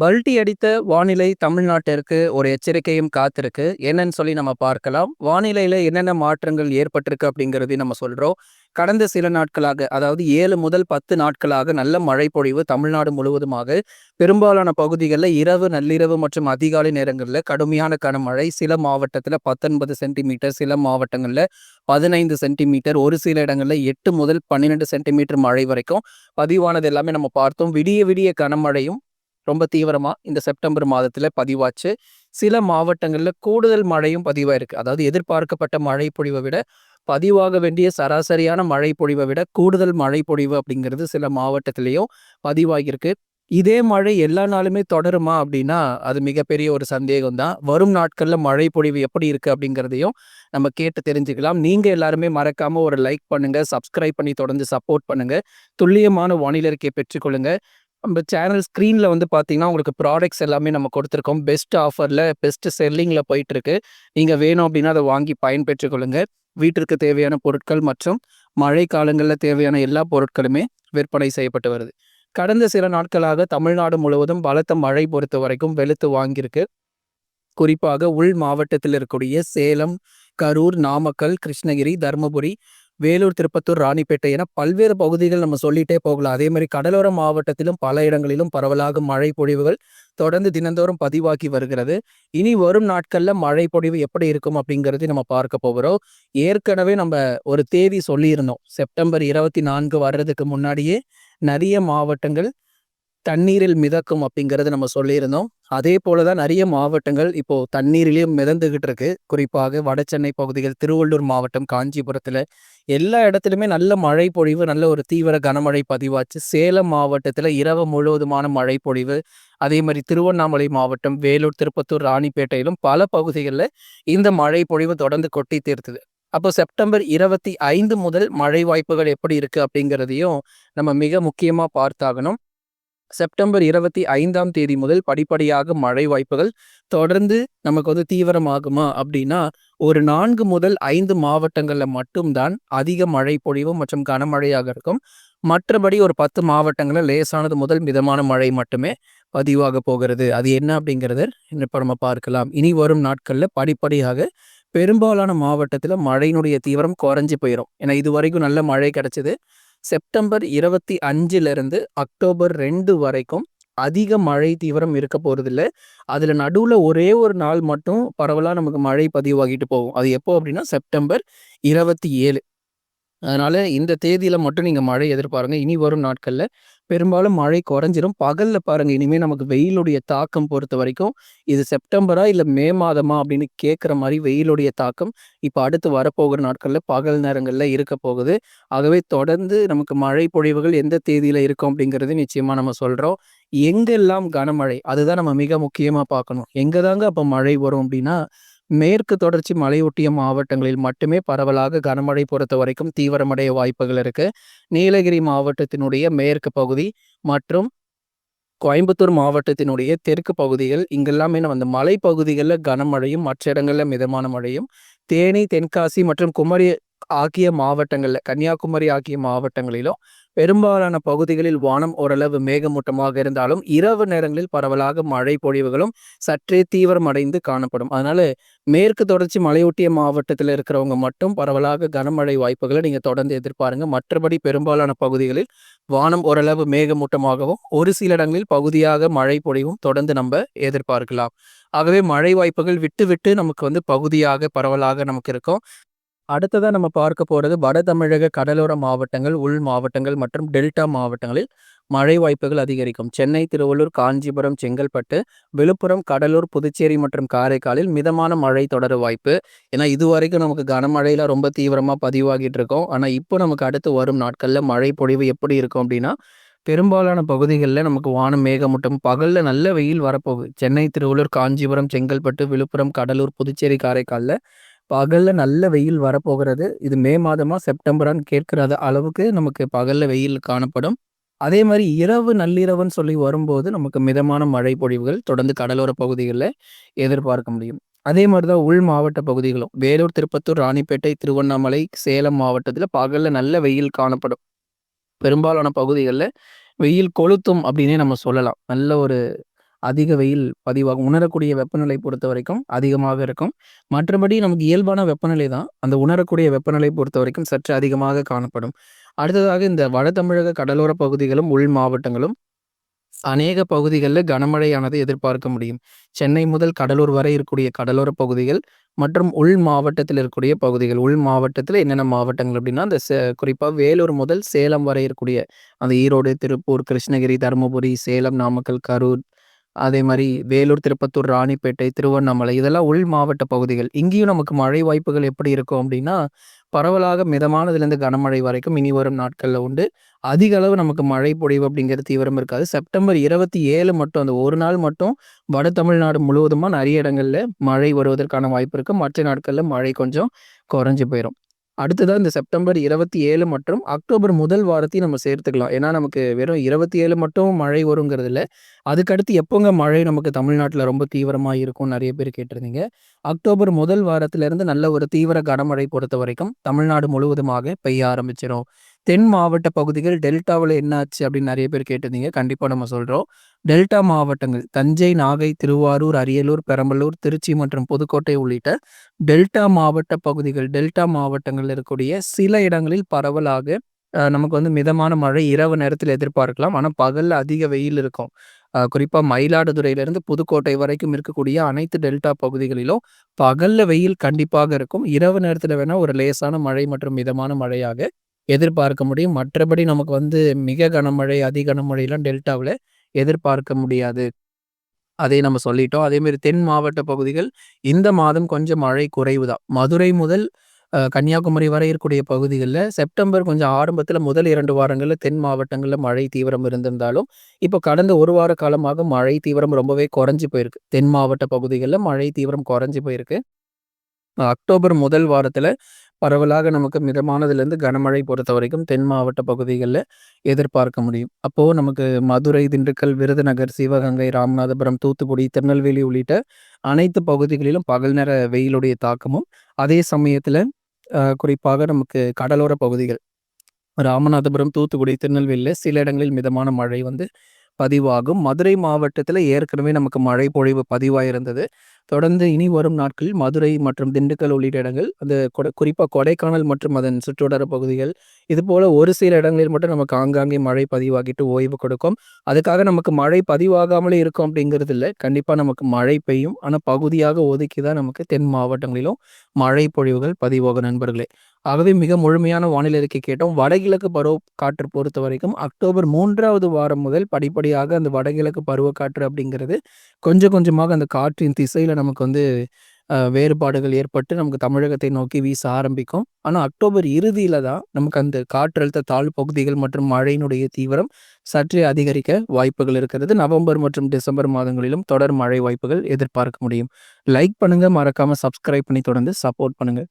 பல்டி அடித்த வானிலை தமிழ்நாட்டிற்கு ஒரு எச்சரிக்கையும் காத்திருக்கு. என்னன்னு சொல்லி நம்ம பார்க்கலாம். வானிலையில என்னென்ன மாற்றங்கள் ஏற்பட்டிருக்கு அப்படிங்கிறதையும் நம்ம சொல்றோம். கடந்த சில நாட்களாக அதாவது ஏழு முதல் 10 நாட்களாக நல்ல மழை பொழிவு தமிழ்நாடு முழுவதுமாக பெரும்பாலான பகுதிகளில் இரவு, நள்ளிரவு மற்றும் அதிகாலை நேரங்களில் கடுமையான கனமழை. சில மாவட்டத்தில் பத்தொன்பது சென்டிமீட்டர், சில மாவட்டங்களில் பதினைந்து சென்டிமீட்டர், ஒரு சில இடங்களில் எட்டு முதல் 12 சென்டிமீட்டர் மழை வரைக்கும் பதிவானது எல்லாமே நம்ம பார்த்தோம். விடிய விடிய கனமழையும் ரொம்ப தீவிரமாக இந்த செப்டம்பர் மாதத்தில் பதிவாச்சு. சில மாவட்டங்களில் கூடுதல் மழையும் பதிவாயிருக்கு. அதாவது எதிர்பார்க்கப்பட்ட மழை பொழிவை விட பதிவாக வேண்டிய சராசரியான மழை பொழிவை விட கூடுதல் மழை பொழிவு அப்படிங்கிறது சில மாவட்டத்திலையும் பதிவாகியிருக்கு. இதே மழை எல்லா நாளுமே தொடருமா அப்படின்னா அது மிகப்பெரிய ஒரு சந்தேகம் தான். வரும் நாட்களில் மழை பொழிவு எப்படி இருக்குது அப்படிங்கிறதையும் நம்ம கேட்டு தெரிஞ்சுக்கலாம். நீங்கள் எல்லாருமே மறக்காமல் ஒரு லைக் பண்ணுங்கள் சப்ஸ்கிரைப் பண்ணி தொடர்ந்து சப்போர்ட் பண்ணுங்கள் துல்லியமான வானிலை அறிக்கையை நம்ம சேனல் ஸ்க்ரீனில் வந்து பார்த்தீங்கன்னா, உங்களுக்கு ப்ராடக்ட்ஸ் எல்லாமே நம்ம கொடுத்துருக்கோம். பெஸ்ட் ஆஃபரில் பெஸ்ட் செல்லிங்கில் போயிட்டுருக்கு. நீங்கள் வேணும் அப்படின்னா அதை வாங்கி பயன்பெற்று கொள்ளுங்க. வீட்டிற்கு தேவையான பொருட்கள் மற்றும் மழை காலங்களில் தேவையான எல்லா பொருட்களுமே விற்பனை செய்யப்பட்டு வருது. கடந்த சில நாட்களாக தமிழ்நாடு முழுவதும் பலத்த மழை பொறுத்த வரைக்கும் வெளுத்து வாங்கியிருக்கு. குறிப்பாக உள் மாவட்டத்தில் இருக்கக்கூடிய சேலம், கரூர், நாமக்கல், கிருஷ்ணகிரி, தர்மபுரி, வேலூர், திருப்பத்தூர், ராணிப்பேட்டை என பல்வேறு பகுதிகள் நம்ம சொல்லிட்டே போகலாம். அதே மாதிரி கடலோர மாவட்டத்திலும் பல இடங்களிலும் பரவலாக மழை பொழிவுகள் தொடர்ந்து தினந்தோறும் பதிவாகி வருகிறது. இனி வரும் நாட்கள்ல மழை பொழிவு எப்படி இருக்கும் அப்படிங்கிறது நம்ம பார்க்க போகிறோம். ஏற்கனவே நம்ம ஒரு தேதி சொல்லியிருந்தோம். செப்டம்பர் 24 வர்றதுக்கு முன்னாடியே நிறைய மாவட்டங்கள் தண்ணீரில் மிதக்கும் அப்படிங்கிறது நம்ம சொல்லியிருந்தோம். அதே போல தான் நிறைய மாவட்டங்கள் இப்போ தண்ணீரிலையும் மிதந்துகிட்டு இருக்கு. குறிப்பாக வட சென்னை பகுதிகள், திருவள்ளூர் மாவட்டம், காஞ்சிபுரத்தில் எல்லா இடத்துலையுமே நல்ல மழை பொழிவு, நல்ல ஒரு தீவிர கனமழை பதிவாச்சு. சேலம் மாவட்டத்தில் இரவு முழுவதுமான மழை பொழிவு. அதே மாதிரி திருவண்ணாமலை மாவட்டம், வேலூர், திருப்பத்தூர், ராணிப்பேட்டையிலும் பல பகுதிகளில் இந்த மழை பொழிவு தொடர்ந்து கொட்டி தீர்த்தது. அப்போ செப்டம்பர் 25 முதல் மழை வாய்ப்புகள் எப்படி இருக்குது அப்படிங்கிறதையும் நம்ம மிக முக்கியமாக பார்த்தாகணும். செப்டம்பர் 25ஆம் தேதி முதல் படிப்படியாக மழை வாய்ப்புகள் தொடர்ந்து நமக்கு வந்து தீவிரமாகுமா அப்படின்னா, ஒரு நான்கு முதல் ஐந்து மாவட்டங்களில் மட்டும் தான் அதிக மழை பொழிவு மற்றும் கனமழையாக இருக்கும். மற்றபடி ஒரு பத்து மாவட்டங்களில் லேசானது முதல் மிதமான மழை மட்டுமே பதிவாக போகிறது. அது என்ன அப்படிங்கிறத இப்போ நம்ம பார்க்கலாம். இனி வரும் நாட்களில் படிப்படியாக பெரும்பாலான மாவட்டத்தில் மழையினுடைய தீவிரம் குறைஞ்சி போயிரும். ஏன்னா இதுவரைக்கும் நல்ல மழை கிடச்சிது செப்டம்பர் 25லிருந்து அக்டோபர் ரெண்டு வரைக்கும் அதிக மழை தீவிரம் இருக்க போறதில்ல. அதில் நடுவில் ஒரே ஒரு நாள் மட்டும் பரவலாக நமக்கு மழை பதிவாகிட்டு போகும். அது எப்போ அப்படின்னா செப்டம்பர் 27. அதனால் இந்த தேதியில் மட்டும் நீங்கள் மழை எதிர்பாருங்க. இனி வரும் நாட்களில் பெரும்பாலும் மழை குறைஞ்சிரும். பகலில் பாருங்கள் இனிமேல் நமக்கு வெயிலுடைய தாக்கம் பொறுத்த வரைக்கும் இது செப்டம்பரா இல்லை மே மாதமா அப்படின்னு கேட்குற மாதிரி வெயிலுடைய தாக்கம் இப்போ அடுத்து வரப்போகிற நாட்களில் பகல் நேரங்களில் இருக்க போகுது. ஆகவே தொடர்ந்து நமக்கு மழை பொழிவுகள் எந்த தேதியில் இருக்கும் அப்படிங்கிறது நிச்சயமாக நம்ம சொல்கிறோம் எங்கெல்லாம் கனமழை அதுதான் நம்ம மிக முக்கியமாக பார்க்கணும். எங்கே தாங்க அப்போ மழை வரும் அப்படின்னா, மேற்கு தொடர்ச்சி மலையொட்டிய மாவட்டங்களில் மட்டுமே பரவலாக கனமழை பொறுத்தவரைக்கும் தீவிரமடைய வாய்ப்புகள் இருக்கு. நீலகிரி மாவட்டத்தினுடைய மேற்கு பகுதி மற்றும் கோயம்புத்தூர் மாவட்டத்தினுடைய தெற்கு பகுதிகள் இங்கெல்லாமே நம்ம அந்த மலைப்பகுதிகளில் கனமழையும், மற்ற இடங்களில் மிதமான மழையும், தேனி, தென்காசி மற்றும் குமரி ஆகிய மாவட்டங்களில் கன்னியாகுமரி ஆகிய மாவட்டங்களிலும் பெரும்பாலான பகுதிகளில் வானம் ஓரளவு மேகமூட்டமாக இருந்தாலும், இரவு நேரங்களில் பரவலாக மழை பொழிவுகளும் சற்றே தீவிரமடைந்து காணப்படும். அதனால மேற்கு தொடர்ச்சி மலையொட்டிய மாவட்டத்தில் இருக்கிறவங்க மட்டும் பரவலாக கனமழை வாய்ப்புகளை நீங்க தொடர்ந்து எதிர்பாருங்க. மற்றபடி பெரும்பாலான பகுதிகளில் வானம் ஓரளவு மேகமூட்டமாகவும், ஒரு சில இடங்களில் பகுதியாக மழை பொழிவும் தொடர்ந்து நம்ம எதிர்பார்க்கலாம். ஆகவே மழை வாய்ப்புகள் விட்டு விட்டு நமக்கு வந்து பகுதியாக, பரவலாக நமக்கு இருக்கும். அடுத்ததாக நம்ம பார்க்க போகிறது வட தமிழக கடலோர மாவட்டங்கள், உள் மாவட்டங்கள் மற்றும் டெல்டா மாவட்டங்களில் மழை வாய்ப்புகள் அதிகரிக்கும். சென்னை, திருவள்ளூர், காஞ்சிபுரம், செங்கல்பட்டு, விழுப்புரம், கடலூர், புதுச்சேரி மற்றும் காரைக்காலில் மிதமான மழை தொடர வாய்ப்பு. ஏன்னா இதுவரைக்கும் நமக்கு கனமழையில் ரொம்ப தீவிரமாக பதிவாகிட்டு இருக்கோம் ஆனால் இப்போ நமக்கு அடுத்து வரும் நாட்களில் மழை பொழிவு எப்படி இருக்கும் அப்படின்னா, பெரும்பாலான பகுதிகளில் நமக்கு வானம் மேகமூட்டம், பகலில் நல்ல வெயில் வரப்போகுது. சென்னை, திருவள்ளூர், காஞ்சிபுரம், செங்கல்பட்டு, விழுப்புரம், கடலூர், புதுச்சேரி, காரைக்காலில் பகலில் நல்ல வெயில் வரப்போகிறது. இது மே மாதமா, செப்டம்பரான்னு கேட்கிற அளவுக்கு நமக்கு பகலில் வெயில் காணப்படும். அதே மாதிரி இரவு, நள்ளிரவுன்னு சொல்லி வரும்போது நமக்கு மிதமான மழை பொழிவுகள் தொடர்ந்து கடலோர பகுதிகளில் எதிர்பார்க்க முடியும். அதே மாதிரி தான் உள் மாவட்ட பகுதிகளும். வேலூர், திருப்பத்தூர், ராணிப்பேட்டை, திருவண்ணாமலை, சேலம் மாவட்டத்தில் பகலில் நல்ல வெயில் காணப்படும். பெரும்பாலான பகுதிகளில் வெயில் கொளுத்தும் அப்படின்னே நம்ம சொல்லலாம். நல்ல ஒரு அதிக வெயில் பதிவாகும். உணரக்கூடிய வெப்பநிலை பொறுத்த வரைக்கும் அதிகமாக இருக்கும். மற்றபடி நமக்கு இயல்பான வெப்பநிலை தான். அந்த உணரக்கூடிய வெப்பநிலை பொறுத்த வரைக்கும் சற்று அதிகமாக காணப்படும். அடுத்ததாக இந்த வட தமிழக கடலோர பகுதிகளும், உள் மாவட்டங்களும் அநேக பகுதிகளில் கனமழையானது எதிர்பார்க்க முடியும். சென்னை முதல் கடலூர் வரை இருக்கக்கூடிய கடலோர பகுதிகள் மற்றும் உள் மாவட்டத்தில் இருக்கக்கூடிய பகுதிகள். உள் மாவட்டத்தில் என்னென்ன மாவட்டங்கள் அப்படின்னா அந்த குறிப்பாக வேலூர் முதல் சேலம் வரை இருக்கக்கூடிய அந்த ஈரோடு, திருப்பூர், கிருஷ்ணகிரி, தருமபுரி, சேலம், நாமக்கல், கரூர், அதே மாதிரி வேலூர், திருப்பத்தூர், ராணிப்பேட்டை, திருவண்ணாமலை இதெல்லாம் உள் மாவட்ட பகுதிகள். இங்கேயும் நமக்கு மழை வாய்ப்புகள் எப்படி இருக்கும் அப்படின்னா பரவலாக மிதமானதுலேருந்து கனமழை வரைக்கும் இனி வரும் நாட்களில் உண்டு. அதிக அளவு நமக்கு மழை பொழிவு அப்படிங்கிறது தீவிரம் இருக்காது. செப்டம்பர் 27 மட்டும் அந்த ஒரு நாள் மட்டும் வட தமிழ்நாடு முழுவதுமாக நிறைய இடங்கள்ல மழை வருவதற்கான வாய்ப்பு இருக்குது மற்ற நாட்களில் மழை கொஞ்சம் குறைஞ்சி போயிரும். அடுத்ததாக இந்த செப்டம்பர் 27 மற்றும் அக்டோபர் முதல் வாரத்தையும் நம்ம சேர்த்துக்கலாம். ஏன்னா, நமக்கு வெறும் 27 மட்டும் மழை வருங்கிறது இல்லை அதுக்கடுத்து எப்போங்க மழை நமக்கு தமிழ்நாட்டில் ரொம்ப தீவிரமாக இருக்கும் நிறைய பேர் கேட்டிருந்தீங்க. அக்டோபர் முதல் வாரத்திலிருந்து நல்ல ஒரு தீவிர கனமழை பொறுத்த வரைக்கும் தமிழ்நாடு முழுவதுமாக பெய்ய ஆரம்பிச்சிடும் தென் மாவட்ட பகுதிகள் டெல்டாவில் என்ன ஆச்சு அப்படின்னு நிறைய பேர் கேட்டிருந்தீங்க. கண்டிப்பாக நம்ம சொல்கிறோம் டெல்டா மாவட்டங்கள் தஞ்சை, நாகை, திருவாரூர், அரியலூர், பெரம்பலூர், திருச்சி மற்றும் புதுக்கோட்டை உள்ளிட்ட டெல்டா மாவட்ட பகுதிகள், டெல்டா மாவட்டங்களில் இருக்கக்கூடிய சில இடங்களில் பரவலாக நமக்கு வந்து மிதமான மழை இரவு நேரத்தில் எதிர்பார்க்கலாம். ஆனால் பகலில் அதிக வெயில் இருக்கும். குறிப்பாக மயிலாடுதுறையிலிருந்து புதுக்கோட்டை வரைக்கும் இருக்கக்கூடிய அனைத்து டெல்டா பகுதிகளிலும் பகல்ல வெயில் கண்டிப்பாக இருக்கும். இரவு நேரத்தில் வேணால் ஒரு லேசான மழை மற்றும் மிதமான மழையாக எதிர்பார்க்க முடியும். மற்றபடி நமக்கு வந்து மிக கனமழை, அதி கனமழையெல்லாம் டெல்டாவில் எதிர்பார்க்க முடியாது. அதை நம்ம சொல்லிட்டோம். அதேமாரி தென் மாவட்ட பகுதிகள் இந்த மாதம் கொஞ்சம் மழை குறைவு தான். மதுரை முதல் கன்னியாகுமரி வரை இருக்கக்கூடிய பகுதிகளில் செப்டம்பர் கொஞ்சம் ஆரம்பத்தில் முதல் இரண்டு வாரங்களில் தென் மாவட்டங்களில் மழை தீவிரம் இருந்திருந்தாலும், இப்போ கடந்த ஒரு வார காலமாக மழை தீவிரம் ரொம்பவே குறைஞ்சி போயிருக்கு. தென் மாவட்ட பகுதிகளில் மழை தீவிரம் குறைஞ்சி போயிருக்கு. அக்டோபர் முதல் வாரத்தில் பரவலாக நமக்கு மிதமானதுலேருந்து கனமழை பொறுத்த வரைக்கும் தென் மாவட்ட பகுதிகளில் எதிர்பார்க்க முடியும். அப்போது நமக்கு மதுரை, திண்டுக்கல், விருதுநகர், சிவகங்கை, ராமநாதபுரம், தூத்துக்குடி, திருநெல்வேலி உள்ளிட்ட அனைத்து பகுதிகளிலும் பகல் நேர வெயிலுடைய தாக்கமும், அதே சமயத்தில் குறிப்பாக நமக்கு கடலோர பகுதிகள் ராமநாதபுரம், தூத்துக்குடி, திருநெல்வேலியில் சில இடங்களில் மிதமான மழை வந்து பதிவாகும். மதுரை மாவட்டத்தில் ஏற்கனவே நமக்கு மழை பொழிவு பதிவாயிருந்தது. தொடர்ந்து இனி வரும் நாட்களில் மதுரை மற்றும் திண்டுக்கல் உள்ளிட்ட இடங்கள் அந்த கொட குறிப்பாக கொடைக்கானல் மற்றும் அதன் சுற்றுவட்டார பகுதிகள், இது போல் ஒரு சில இடங்களில் மட்டும் நமக்கு ஆங்காங்கே மழை பதிவாகிட்டு ஓய்வு கொடுக்கும். அதுக்காக நமக்கு மழை பதிவாகாமலே இருக்கும் அப்படிங்கிறது இல்லை கண்டிப்பாக நமக்கு மழை பெய்யும். ஆனால் பகுதியாக ஒதுக்கி தான் நமக்கு தென் மாவட்டங்களிலும் மழை பொழிவுகள் பதிவாகும் நண்பர்களே. ஆகவே மிக முழுமையான வானிலை அறிக்கை கேட்டோம். வடகிழக்கு பருவ காற்று பொறுத்தவரைக்கும் அக்டோபர் மூன்றாவது வாரம் முதல் படிப்படியாக அந்த வடகிழக்கு பருவக்காற்று அப்படிங்கிறது கொஞ்சம் கொஞ்சமாக அந்த காற்றின் திசையில் நமக்கு வந்து வேறுபாடுகள் ஏற்பட்டு நமக்கு தமிழகத்தை நோக்கி வீச ஆரம்பிக்கும். ஆனால் அக்டோபர் இறுதியில் தான் நமக்கு அந்த காற்றழுத்த தாழ் பகுதிகள் மற்றும் மழையினுடைய தீவிரம் சற்றே அதிகரிக்க வாய்ப்புகள் இருக்கிறது. நவம்பர் மற்றும் டிசம்பர் மாதங்களிலும் தொடர் மழை வாய்ப்புகள் எதிர்பார்க்க முடியும். லைக் பண்ணுங்கள் மறக்காமல் சப்ஸ்கிரைப் பண்ணி தொடர்ந்து சப்போர்ட் பண்ணுங்கள்